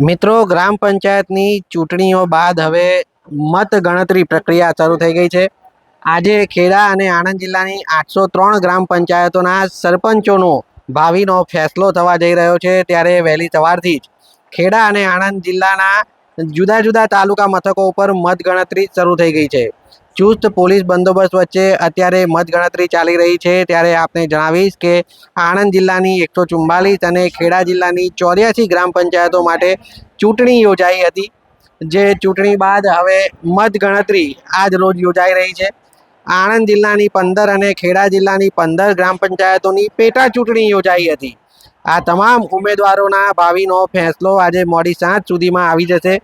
મિત્રો, ગ્રામ પંચાયતની ચૂંટણીઓ બાદ હવે મત ગણતરી પ્રક્રિયા શરૂ થઈ ગઈ છે. આજે ખેડા અને આણંદ જિલ્લાની આઠસો ત્રણ ગ્રામ પંચાયતોના સરપંચોનો ભાવિનો ફેસલો થવા જઈ રહ્યો છે ત્યારે વહેલી સવારથી જ ખેડા અને આણંદ જિલ્લાના જુદા જુદા તાલુકા મથકો ઉપર મતગણતરી શરૂ થઈ ગઈ છે. ચુસ્ત પોલીસ બંદોબસ્ત વચ્ચે અત્યારે મતગણતરી ચાલી રહી છે. ત્યારે આપને જણાવીશ કે આણંદ જિલ્લાની એકસો ચુમ્માલીસ અને ખેડા જિલ્લાની ચોર્યાસી ગ્રામ પંચાયતો માટે ચૂંટણી યોજાઈ હતી. જે ચૂંટણી બાદ હવે મતગણતરી આજ રોજ યોજાઈ રહી છે. આણંદ જિલ્લાની પંદર અને ખેડા જિલ્લાની પંદર ગ્રામ પંચાયતોની પેટા ચૂંટણી યોજાઈ હતી. આ તમામ ઉમેદવારોના ભાવિનો ફેંસલો આજે મોડી સાંજ સુધીમાં આવી જશે.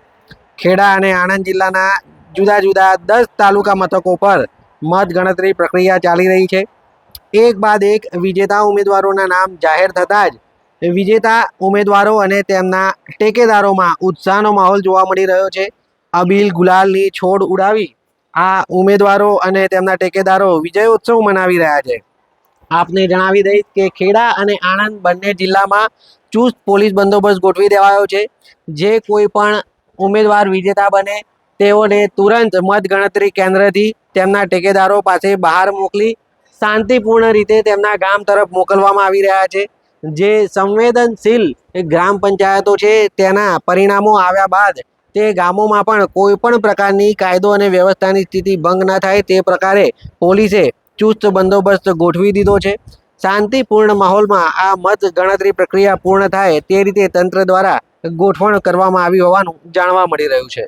ખેડા અને આણંદ જિલ્લાના જુદા જુદા દસ તાલુકા મથકો પર મતગણતરી પ્રક્રિયા ચાલી રહી છે. એક બાદ એક વિજેતા ઉમેદવારોના નામ જાહેર થતાં જ વિજેતા ઉમેદવારો અને તેમના ટેકેદારોમાં ઉત્સાહનો માહોલ જોવા મળી રહ્યો છે. અબીલ ગુલાલની છોડ ઉડાવી આ ઉમેદવારો અને તેમના ટેકેદારો વિજયોત્સવ મનાવી રહ્યા છે. આપને જણાવી દઈશ કે ખેડા અને આણંદ બંને જિલ્લામાં ચુસ્ત પોલીસ બંદોબસ્ત ગોઠવી દેવાયો છે. જે કોઈ પણ ઉમેદવાર વિજેતા બને તેઓને તુરંત મત ગણતરી કેન્દ્રથી તેમના ટેકેદારો પાસે બહાર મોકલી શાંતિપૂર્ણ રીતે તેમના ગામ તરફ મોકલવામાં આવી રહ્યા છે. જે સંવેદનશીલ ગ્રામ પંચાયતો છે, તેના પરિણામો આવ્યા બાદ તે ગામોમાં પણ કોઈ પણ પ્રકારની કાયદો અને વ્યવસ્થાની સ્થિતિ ભંગ ન થાય તે પ્રકારે પોલીસે ચુસ્ત બંદોબસ્ત ગોઠવી દીધો છે. શાંતિપૂર્ણ માહોલમાં આ મત ગણતરી પ્રક્રિયા પૂર્ણ થાય તે રીતે તંત્ર દ્વારા ગોઠવણ કરવામાં આવી હોવાનું જાણવા મળી રહ્યું છે.